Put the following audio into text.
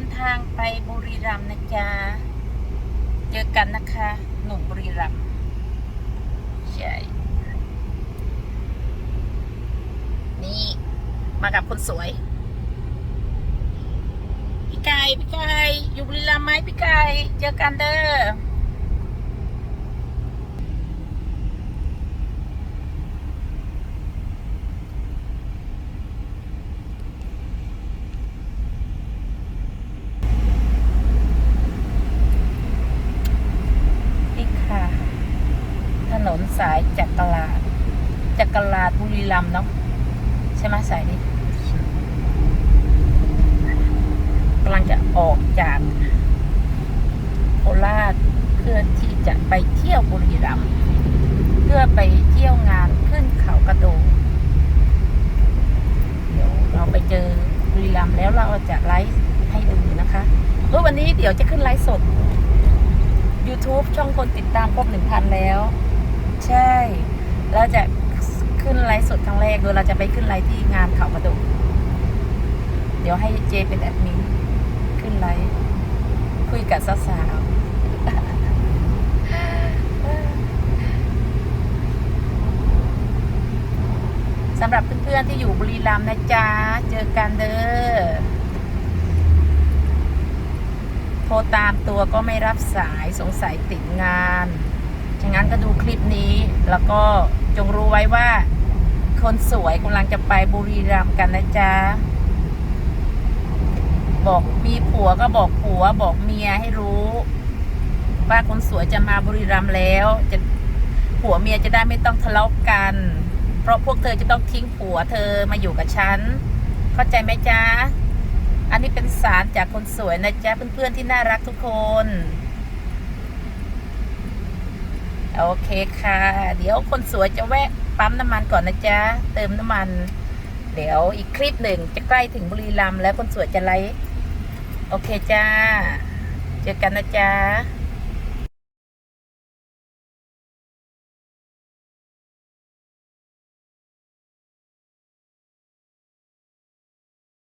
นทางไปบุรีรัมย์นะจ๊ะ เจอกันนะคะ หนุ่มบุรีรัมย์ใช่นี่มากับคนสวย พี่ไก่พี่ไก่อยู่บุรีรัมย์ไหมพี่ไก่เจอกันเด้อ นี่ค่ะ ถ นนสายจักรลาดจักรลาดบุรีรัมย์เนาะใช่ไหมสายนี้กำลังจะออกจากโคราชเพื่อที่จะไปเที่ยวบุรีรัมย์เพื่อไปเที่ยวงานขึ้นเขากระโดงเดี๋ยวเราไปเจอบุรีรัมย์แล้วเราจะไลฟ์ให้ดูนะคะเมื่อวันนี้เดี๋ยวจะขึ้นไลฟ์สด YouTube ช่องคนติดตามครบหนึ่งพันแล้ว ใช่แล้วจะขึ้นไลฟ์สดครั้งแรกโดยเราจะไปขึ้นไลฟ์ที่งานเขากระดดเดี๋ยวให้เจเป็นแอดมินขึ้นไลฟ์คุยกับสาวสำหรับเพื่อนๆที่อยู่บุรีรัมย์นะจ๊ะ เจอกันเด้อ โทรตามตัวก็ไม่รับสายสงสัยติดงาน ฉะนั้นก็ดูคลิปนี้ แล้วก็จงรู้ไว้ว่า คนสวยกำลังจะไปบุรีรัมย์กันนะจ๊ะ บอกมีผัวก็บอกผัวบอกเมียให้รู้ว่าคนสวยจะมาบุรีรัมย์แล้ว จะผัวเมียจะได้ไม่ต้องทะเลาะกัน เพราะพวกเธอจะต้องทิ้งผัวเธอมาอยู่กับฉัน เข้าใจไหมจ๊ะ อันนี้เป็นสารจากคนสวยนะจ๊ะเพื่อนๆที่น่ารักทุกคน โอเคค่ะ เดี๋ยวคนสวยจะแวะปั๊มน้ำมันก่อนนะจ๊ะ เติมน้ำมัน เดี๋ยวอีกคลิปหนึ่งจะใกล้ถึงบุรีรัมย์แล้วคนสวยจะไลฟ์โอเคจ้า เจอกันนะจ๊ะ